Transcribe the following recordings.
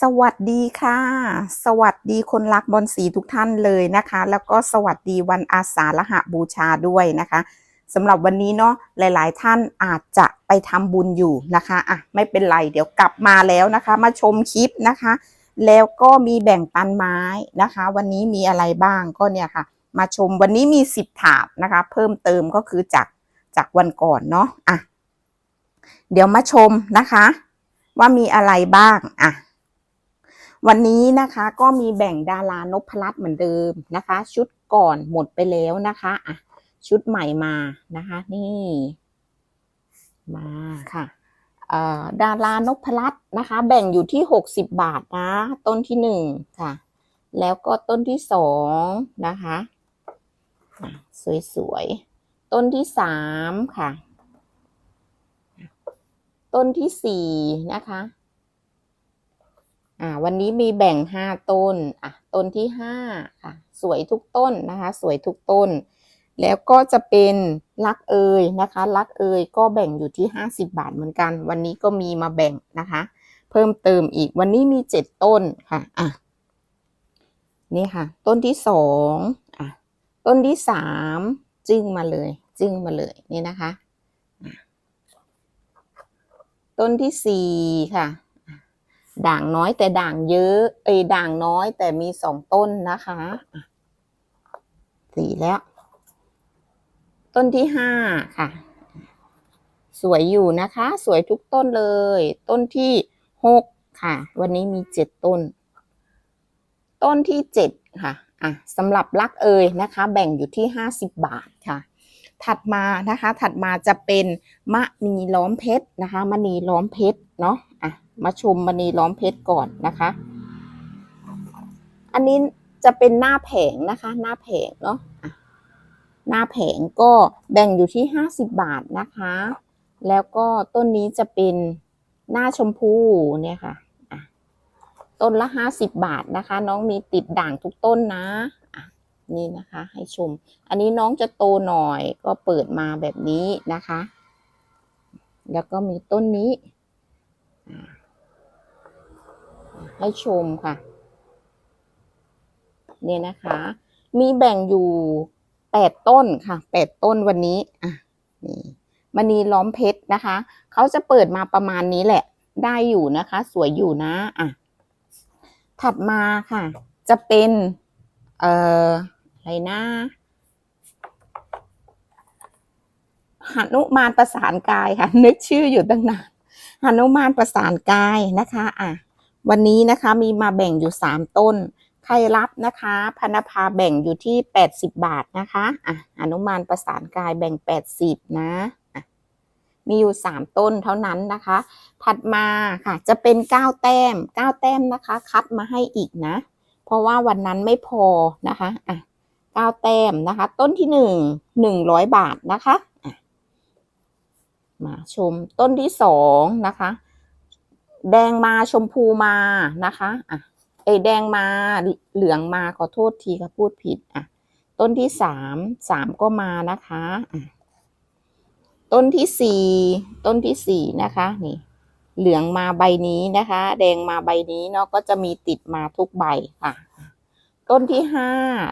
สวัสดีค่ะ สวัสดีคนรักบอลสีทุกท่านเลยนะคะ แล้วก็สวัสดีวันอาสาฬหบูชาด้วยนะคะสำหรับวันนี้เนาะหลาย ๆ ท่านอาจจะไปทำบุญอยู่นะคะอะไม่เป็นไรเดี๋ยวกลับมาแล้วนะคะ มาชมคลิปนะคะ แล้วก็มีแบ่งปันไม้นะคะ วันนี้มีอะไรบ้างก็เนี่ยค่ะ มาชมวันนี้มีสิบถาดนะคะ เพิ่มเติมก็คือจากจากวันก่อนเนาะอะเดี๋ยวมาชมนะคะ ว่ามีอะไรบ้างอะ วันนี้นะคะก็มีแบ่งดารานพรัตน์เหมือนเดิมนะคะ ชุดก่อนหมดไปแล้วนะคะอะชุดใหม่มานะคะ นี่ มาค่ะเอ่อดารานพรัตน์นะคะ แบ่งอยู่ที่60บาทนะ ต้นที่หนึ่งค่ะ แล้วก็ต้นที่สองนะคะสวยๆ ต้นที่สามค่ะ ต้นที่สี่นะคะ อ่าวันนี้มีแบ่งห้าต้นอะต้นที่ห้าค่ะสวยทุกต้นนะคะ สวยทุกต้น แล้วก็จะเป็นลักเอยนะคะลักเอยก็แบ่งอยู่ที่ห้าสิบบาทเหมือนกัน วันนี้ก็มีมาแบ่งนะคะ เพิ่มเติมอีกวันนี้มีเจ็ดต้นค่ะอะนี่ค่ะ ต้นที่สองอะต้นที่สามจึ้งมาเลย จึ้งมาเลยนี่นะคะอะต้นที่สี่ค่ะ ด่างน้อยแต่ด่างเยอะ เอ้ยด่างน้อยแต่มีสองต้นนะคะอะสี่แล้ว ต้นที่ห้าค่ะ สวยอยู่นะคะ สวยทุกต้นเลย ต้นที่หกค่ะ วันนี้มีเจ็ดต้น ต้นที่เจ็ดค่ะ อะสำหรับลักเอยนะคะ แบ่งอยู่ที่ห้าสิบบาทค่ะ ถัดมานะคะ ถัดมาจะเป็นมะนีล้อมเพชรนะคะมณีล้อมเพชรเนาะอะมาชมมณีล้อมเพชรก่อนนะคะ อันนี้จะเป็นหน้าแผงนะคะ หน้าแผงเนาะอะหน้าแผงก็แบ่งอยู่ที่ห้าสิบบาทนะคะ แล้วก็ต้นนี้จะเป็นหน้าชมพูเนี่ยค่ะต้นละห้าสิบบาทนะคะ น้องมีติดด่างทุกต้นนะ นี่นะคะ ให้ชม อันนี้น้องจะโตหน่อยก็เปิดมาแบบนี้นะคะ แล้วก็มีต้นนี้ ให้ชมค่ะเนี่ยนะคะ มีแบ่งอยู่แปดต้นค่ะแปดต้นวันนี้อะนี่มณีล้อมเพชรนะคะ เขาจะเปิดมาประมาณนี้แหละ ได้อยู่นะคะ สวยอยู่นะอะถัดมาค่ะ จะเป็น เอ่อ อะไรนะหนุมานประสานกายค่ะนึกชื่ออยู่ตั้งนานหนุมานประสานกายนะคะอะวันนี้นะคะมีมาแบ่งอยู่สามต้น ใครรับนะคะพนภาแบ่งอยู่ที่แปดสิบบาทนะคะอะอนุมานประสานกายแบ่งแปดสิบนะอะมีอยู่สามต้นเท่านั้นนะคะ ถัดมาค่ะจะเป็นเก้าแต้มเก้าแต้มนะคะ คัดมาให้อีกนะ เพราะว่าวันนั้นไม่พอนะคะอะ เก้าแต้มนะคะ ต้นที่หนึ่งหนึ่งร้อยบาทนะคะ มาชมต้นที่สองนะคะ แดงมาชมพูมานะคะอะเอแดงมาเหลืองมาขอโทษทีค่ะพูดผิดอะต้นที่สามสามก็มานะคะอะต้นที่สี่ต้นที่สี่นะคะนี่เหลืองมาใบนี้นะคะ แดงมาใบนี้เนาะก็จะมีติดมาทุกใบค่ะ ต้นที่ห้า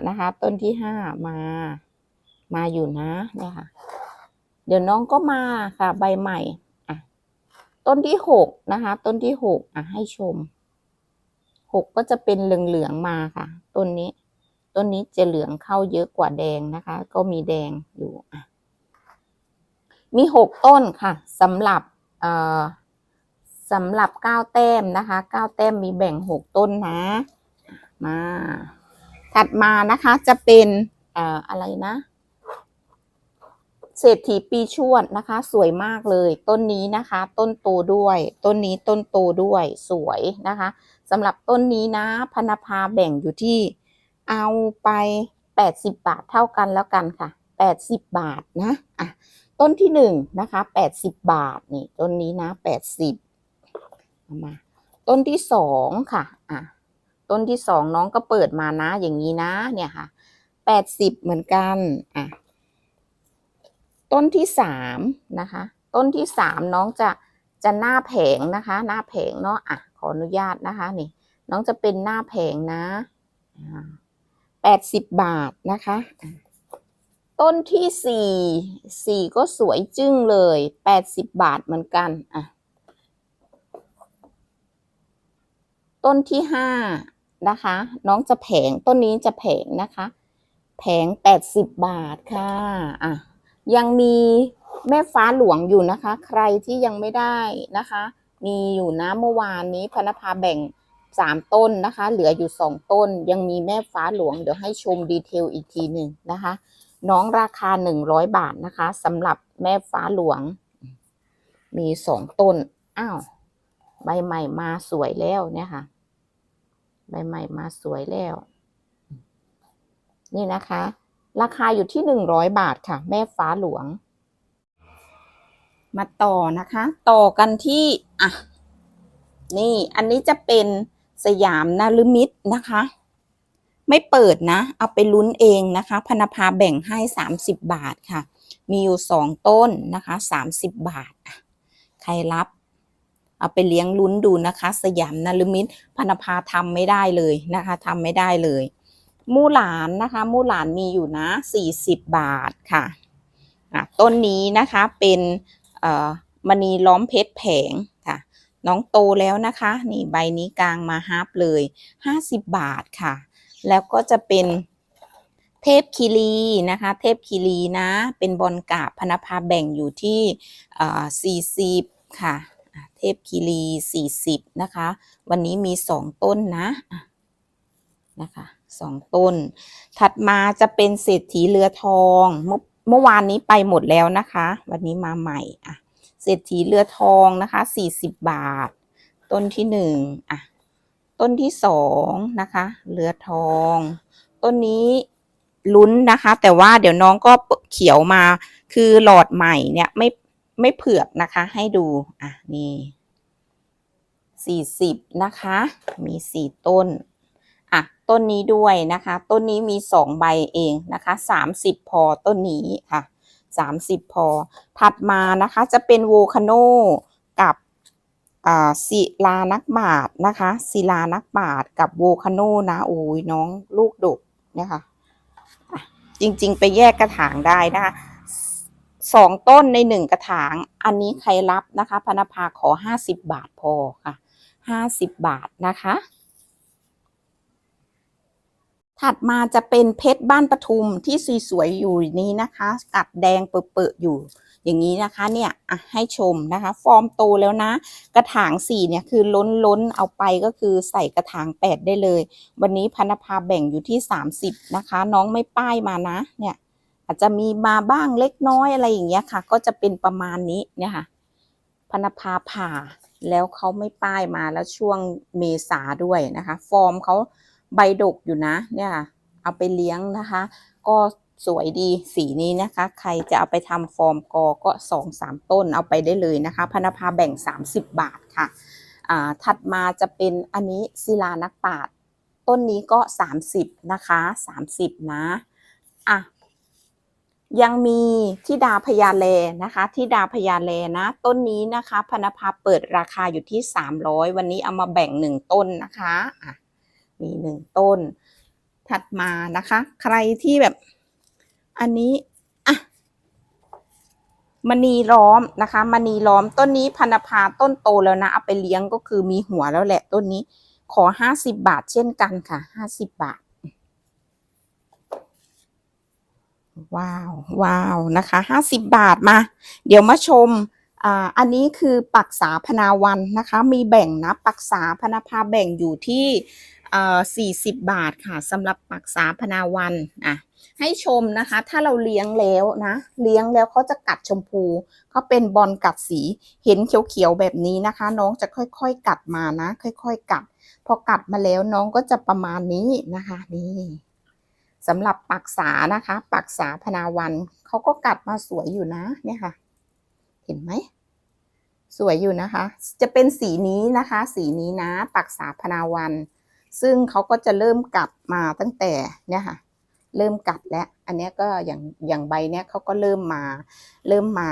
นะคะ ต้นที่ห้ามา มาอยู่นะเนี่ยค่ะ เดี๋ยวน้องก็มาค่ะ ใบใหม่อะต้นที่หกนะคะ ต้นที่หกอะให้ชมหกก็จะเป็นเหลืองๆมาค่ะ ต้นนี้ ต้นนี้จะเหลืองเข้าเยอะกว่าแดงนะคะ ก็มีแดงอยู่อะมีหกต้นค่ะสำหรับเอ่อสำหรับเก้าแต้มนะคะเก้าแต้มมีแบ่งหกต้นนะ มา ถัดมานะคะจะเป็นออะไรนะเศรษฐีปีชวดนะคะ สวยมากเลย ต้นนี้นะคะ ต้นโตด้วย ต้นนี้ต้นโตด้วยสวยนะคะสำหรับต้นนี้นะพนภาแบ่งอยู่ที่เอาไป 80 บาทเท่ากันแล้วกันค่ะ 80 บาทนะอะต้นที่หนึ่งนะคะ 80 บาทนี่ต้นนี้นะ 80มาต้นที่สองค่ะอะ ต้นที่สองน้องก็เปิดมานะอย่างนี้นะ เนี่ยค่ะ80เหมือนกันอะต้นที่สามนะคะ ต้นที่สามน้องจะจะหน้าแผงนะคะ หน้าแผงเนาะอะขออนุญาตนะคะนี่ น้องจะเป็นหน้าแผงนะแปดสิบบาทนะคะต้นที่สี่สี่ก็สวยจึ้งเลยแปดสิบบาทเหมือนกันอะต้นที่ห้า นะคะ น้องจะแผงต้นนี้จะแผงนะคะ แผงแปดสิบบาทค่ะอะ ยังมีแม่ฟ้าหลวงอยู่นะคะ ใครที่ยังไม่ได้นะคะ มีอยู่นะเมื่อวานนี้พนภาแบ่งสามต้นนะคะ เหลืออยู่สองต้น ยังมีแม่ฟ้าหลวง เดี๋ยวให้ชมดีเทลอีกทีหนึ่งนะคะ น้องราคาหนึ่งร้อยบาทนะคะสำหรับแม่ฟ้าหลวง มีสองต้น อ้าว ใบใหม่มาสวยแล้วเนี่ยค่ะ ใบใหม่มาสวยแล้ว นี่นะคะ ราคาอยู่ที่หนึ่งร้อยบาทค่ะ แม่ฟ้าหลวง มาต่อนะคะ ต่อกันที่อะนี่อันนี้จะเป็นสยามนารุมิตรนะคะ ไม่เปิดนะ เอาไปลุ้นเองนะคะ พนภาแบ่งให้สามสิบบาทค่ะ มีอยู่สองต้นนะคะสามสิบบาท ใครรับ เอาไปเลี้ยงลุ้นดูนะคะ สยามนารุมิตรพนภาทำไม่ได้เลยนะคะทำไม่ได้เลย มู่หลานนะคะ มู่หลานมีอยู่นะสี่สิบบาทค่ะต้นนี้นะคะเป็นมณีล้อมเพชรแผงค่ะ น้องโตแล้วนะคะ นี่ใบนี้กลางมาฮาร์ปเลยห้าสิบบาทค่ะ แล้วก็จะเป็นเทพคีรีนะคะ เทพคีรีนะ เป็นบอลกาบพนภาแบ่งอยู่ที่สี่สิบค่ะ พคีรีสี่สิบนะคะ วันนี้มีสองต้นนะนะคะสองต้น ถัดมาจะเป็นเศรษฐีเรือทองเมื่อเมื่อวานนี้ไปหมดแล้วนะคะ วันนี้มาใหม่อะเศรษฐีเรือทองนะคะสี่สิบบาท ต้นที่หนึ่งอะต้นที่สองนะคะ เรือทอง ต้นนี้ลุ้นนะคะ แต่ว่าเดี๋ยวน้องก็เขียวมาคือหลอดใหม่เนี่ยไม่ ไม่เผือกนะคะ ให้ดู อะ นี่สี่สิบนะคะ มีสี่ต้น อะ ต้นนี้ด้วยนะคะ ต้นนี้มีสองใบเองนะคะสามสิบพอต้นนี้ค่ะสามสิบพอ ถัดมานะคะจะเป็นโวคาโนกับอ่าศิลานักบาทนะคะศิลานักบาทกับโวคาโนนะโอ้ยน้องลูกดกเนี่ยค่ะจริง ๆ ไปแยกกระถางได้นะคะ สองต้นในหนึ่งกระถาง อันนี้ใครรับนะคะพนภาขอห้าสิบบาทพอค่ะห้าสิบบาทนะคะ ถัดมาจะเป็นเพชรบ้านปทุมที่สีสวยอยู่นี้นะคะ กัดแดงเปื้อๆอยู่ อย่างนี้นะคะเนี่ยให้ชมนะคะ ฟอร์มโตแล้วนะ กระถางสี่เนี่ยคือล้นล้นๆเอาไปก็คือใส่กระถางแปดได้เลย วันนี้พันภาแบ่งอยู่ที่สามสิบนะคะ น้องไม่ป้ายมานะเนี่ย อาจจะมีมาบ้างเล็กน้อยอะไรอย่างเงี้ยค่ะ ก็จะเป็นประมาณนี้เนี่ยค่ะพนภาผ่าแล้วเขาไม่ป้ายมาแล้วช่วงเมษาด้วยนะคะ ฟอร์มเขาใบดกอยู่นะ เนี่ยเอาไปเลี้ยงนะคะ ก็สวยดีสีนี้นะคะ ใครจะเอาไปทำฟอร์มกอก็สองสามต้นเอาไปได้เลยนะคะพนภาแบ่ง 30 บาทค่ะอ่าถัดมาจะเป็นอันนี้ศิลานักปาชญ์ต้นนี้ก็ 30 นะคะ 30 นะอะ ยังมีที่ดาพญาแลนะคะที่ดาพญาแลนะ ต้นนี้นะคะพนภาเปิดราคาอยู่ที่ 300 วันนี้เอามาแบ่งหนึ่งต้นนะคะอะมีหนึ่งต้น ถัดมานะคะ ใครที่แบบอันนี้อะมณีล้อมนะคะมณีล้อมต้นนี้พนภาต้นโตแล้วนะ เอาไปเลี้ยงก็คือมีหัวแล้วแหละต้นนี้ ขอห้าสิบบาทเช่นกันค่ะห้าสิบบาท ว้าว ว้าวนะคะห้าสิบบาทมา เดี๋ยวมาชมอ่าอันนี้คือปักษาพนาวันนะคะ มีแบ่งนะปักษาพนาภาแบ่งอยู่ที่เอ่อสี่สิบบาทค่ะสำหรับปักษาพนาวันอะให้ชมนะคะ ถ้าเราเลี้ยงแล้วนะ เลี้ยงแล้วเขาจะกัดชมพูเขาเป็นบอลกัดสีเห็นเขียวๆแบบนี้นะคะ น้องจะค่อยๆกัดมานะ ค่อย ๆ กัด พอกัดมาแล้วน้องก็จะประมาณนี้นะคะ นี่ สำหรับปักษานะคะ ปักษาพนาวันเขาก็กัดมาสวยอยู่นะ เนี่ยค่ะ เห็นไหมสวยอยู่นะคะ จะเป็นสีนี้นะคะ สีนี้นะ ปักษาพนาวัน ซึ่งเขาก็จะเริ่มกัดมาตั้งแต่เนี่ยค่ะ เริ่มกัดแล้ว อันนี้ก็อย่างอย่างใบเนี้ยเขาก็เริ่มมา เริ่มมา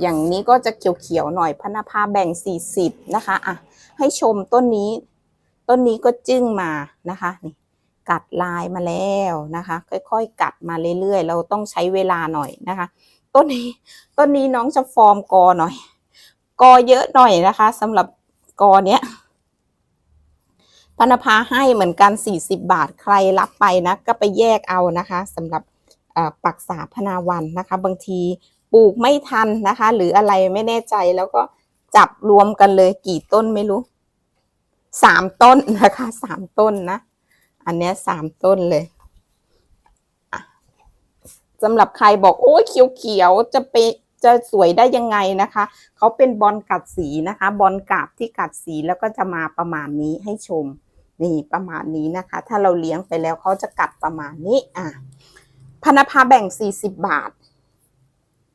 อย่างนี้ก็จะเขียวๆหน่อยพนาภาแบ่ง 40 นะคะอะให้ชมต้นนี้ ต้นนี้ก็จึ้งมานะคะนี่ กัดลายมาแล้วนะคะ ค่อยๆ กัดมาเรื่อยๆ เราต้องใช้เวลาหน่อยนะคะ ต้นนี้ต้นนี้น้องจะฟอร์มกอหน่อย กอเยอะหน่อยนะคะสำหรับกอเนี้ยพนภาให้เหมือนกัน40 บาทใครรับไปนะก็ไปแยกเอานะคะสำหรับปักษาพนาวันนะคะ บางทีปลูกไม่ทันนะคะ หรืออะไรไม่แน่ใจแล้วก็จับรวมกันเลยกี่ต้นไม่รู้สามต้นนะคะสามต้นนะ อันนี้สามต้นเลยสำหรับใครบอกโอ้ยเขียวๆจะไปจะสวยได้ยังไงนะคะ เขาเป็นบอลกัดสีนะคะ บอลกาบที่กัดสีแล้วก็จะมาประมาณนี้ให้ชม นี่ประมาณนี้นะคะ ถ้าเราเลี้ยงไปแล้วเขาจะกัดประมาณนี้อะพนภาแบ่ง 40 บาท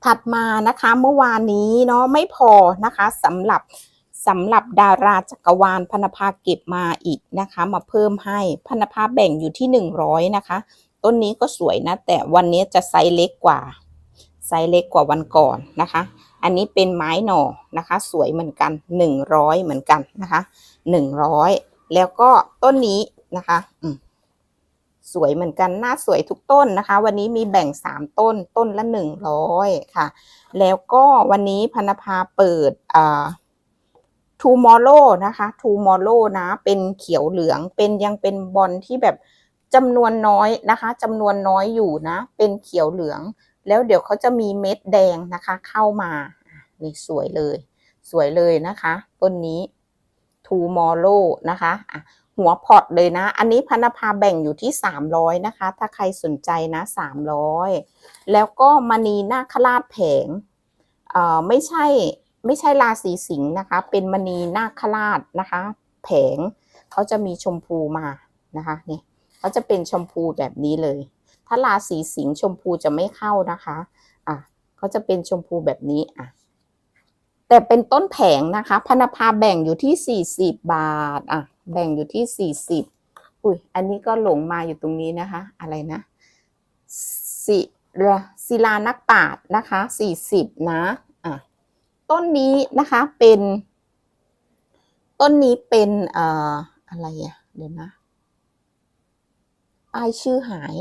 ถัดมานะคะเมื่อวานนี้เนาะไม่พอนะคะสำหรับ สำหรับดาราจักรวาลพนภาเก็บมาอีกนะคะ มาเพิ่มให้พนภาแบ่งอยู่ที่ 100 นะคะ ต้นนี้ก็สวยนะ แต่วันนี้จะไซส์เล็กกว่า ไซส์เล็กกว่าวันก่อนนะคะ อันนี้เป็นไม้หน่อนะคะ สวยเหมือนกัน 100 เหมือนกันนะคะ 100 แล้วก็ต้นนี้นะคะสวยเหมือนกันหน้าสวยทุกต้นนะคะ วันนี้มีแบ่ง 3 ต้นต้นละ 100 ค่ะ แล้วก็วันนี้พนภาเปิดอ่า tomorrow นะคะ tomorrow นะ เป็นเขียวเหลือง เป็นยังเป็นบอลที่แบบจำนวนน้อยนะคะจำนวนน้อยอยู่นะ เป็นเขียวเหลือง แล้วเดี๋ยวเขาจะมีเม็ดแดงนะคะ เข้ามานี่สวยเลย สวยเลยนะคะต้นนี้ tomorrow นะคะอะหัวพอตเลยนะ อันนี้พันภาแบ่งอยู่ที่ 300 นะคะ ถ้าใครสนใจนะ 300 แล้วก็มณีนาคราชแผง เอ่อ ไม่ใช่ ไม่ใช่ราศีสิงห์นะคะ เป็นมณีนาคราชนะคะ แผงเขาจะมีชมพูมานะคะนี่เขาจะเป็นชมพูแบบนี้เลย ถ้าราศีสิงห์ชมพูจะไม่เข้านะคะอะเขาจะเป็นชมพูแบบนี้อะแต่เป็นต้นแผงนะคะพนภาแบ่งอยู่ที่ 40 บาทอะแบ่งอยู่ที่ 40 อุ้ยอันนี้ก็หลงมาอยู่ตรงนี้นะคะ อะไรนะสิศิลานักปาชญ์นะคะ 40 นะ ต้นนี้นะคะเป็น ต้นนี้เป็นเอ่ออะไรอะเดี๋ยวนะป้ายชื่อหาย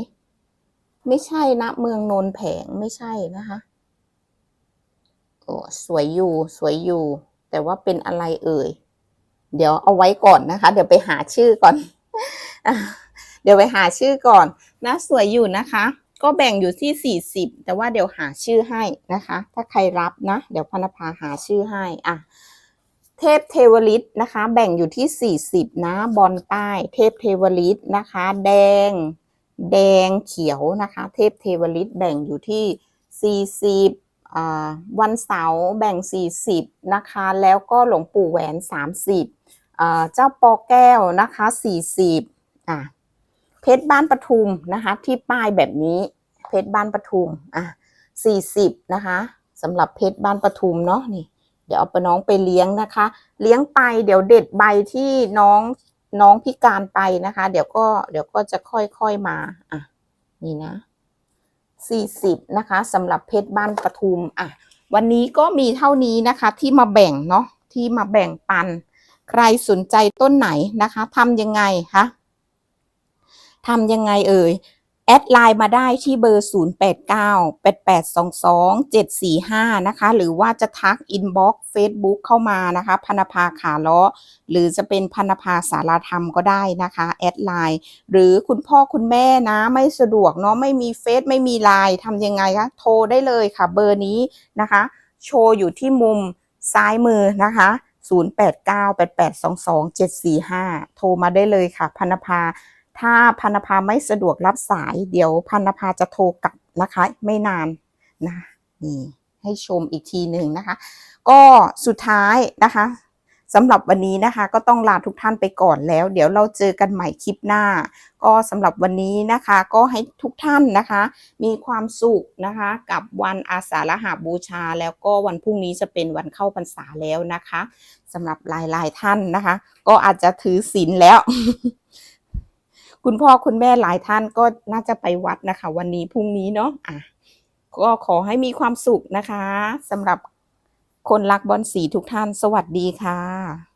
ไม่ใช่นะเมืองโนนแผงไม่ใช่นะคะโอ้สวยอยู่สวยอยู่ แต่ว่าเป็นอะไรเอ่ย เดี๋ยวเอาไว้ก่อนนะคะ เดี๋ยวไปหาชื่อก่อน เดี๋ยวไปหาชื่อก่อนนะ สวยอยู่นะคะ ก็แบ่งอยู่ที่ 40 แต่ว่าเดี๋ยวหาชื่อให้นะคะ ถ้าใครรับนะ เดี๋ยวพนภาหาชื่อให้อะเทพเทวฤทธิ์นะคะ แบ่งอยู่ที่ 40 นะ บอลใต้เทพเทวฤทธิ์นะคะ แดง แดงเขียวนะคะ เทพเทวฤทธิ์แบ่งอยู่ที่ 40อ่าวันเสาร์แบ่ง 40 นะคะ แล้วก็หลวงปู่แหวน 30อ่าเจ้าปอแก้วนะคะ 40 อะ เพชรบ้านปทุมนะคะ ที่ป้ายแบบนี้ เพชรบ้านปทุมอะ40นะคะสำหรับเพชรบ้านปทุมเนาะนี่ เดี๋ยวเอาไปน้องไปเลี้ยงนะคะ เลี้ยงไปเดี๋ยวเด็ดใบที่น้องน้องพิการไปนะคะ เดี๋ยวก็เดี๋ยวก็จะค่อยๆมาอะนี่นะ40นะคะสำหรับเพชรบ้านปทุมอะวันนี้ก็มีเท่านี้นะคะที่มาแบ่งเนาะที่มาแบ่งปัน ใครสนใจต้นไหนนะคะทำยังไงคะ ทำยังไงเอ่ย แอดไลน์มาได้ที่เบอร์ 0898822745 นะคะ หรือว่าจะทักอินบ็อกซ์เฟซบุ๊กเข้ามานะคะ พนภาขาล้อ หรือจะเป็นพนภาสารธรรมก็ได้นะคะ แอดไลน์ หรือคุณพ่อคุณแม่นะ ไม่สะดวกเนาะ ไม่มีเฟซไม่มีไลน์ทำยังไงคะ โทรได้เลยค่ะ เบอร์นี้นะคะ โชว์อยู่ที่มุมซ้ายมือนะคะ0898822745 โทรมาได้เลยค่ะพนภา ถ้าพันภาไม่สะดวกรับสาย เดี๋ยวพันภาจะโทรกลับนะคะ ไม่นานนะนี่ให้ชมอีกทีหนึ่งนะคะ ก็สุดท้ายนะคะสำหรับวันนี้นะคะ ก็ต้องลาทุกท่านไปก่อนแล้ว เดี๋ยวเราเจอกันใหม่คลิปหน้า ก็สำหรับวันนี้นะคะ ก็ให้ทุกท่านนะคะ มีความสุขนะคะ กับวันอาสาฬหาบูชา แล้วก็วันพรุ่งนี้จะเป็นวันเข้าพรรษาแล้วนะคะสำหรับหลายๆท่านนะคะ ก็อาจจะถือศีลแล้ว คุณพ่อคุณแม่หลายท่านก็น่าจะไปวัดนะคะ วันนี้พรุ่งนี้เนาะอะก็ขอให้มีความสุขนะคะสำหรับคนรักบอลสีทุกท่าน สวัสดีค่ะ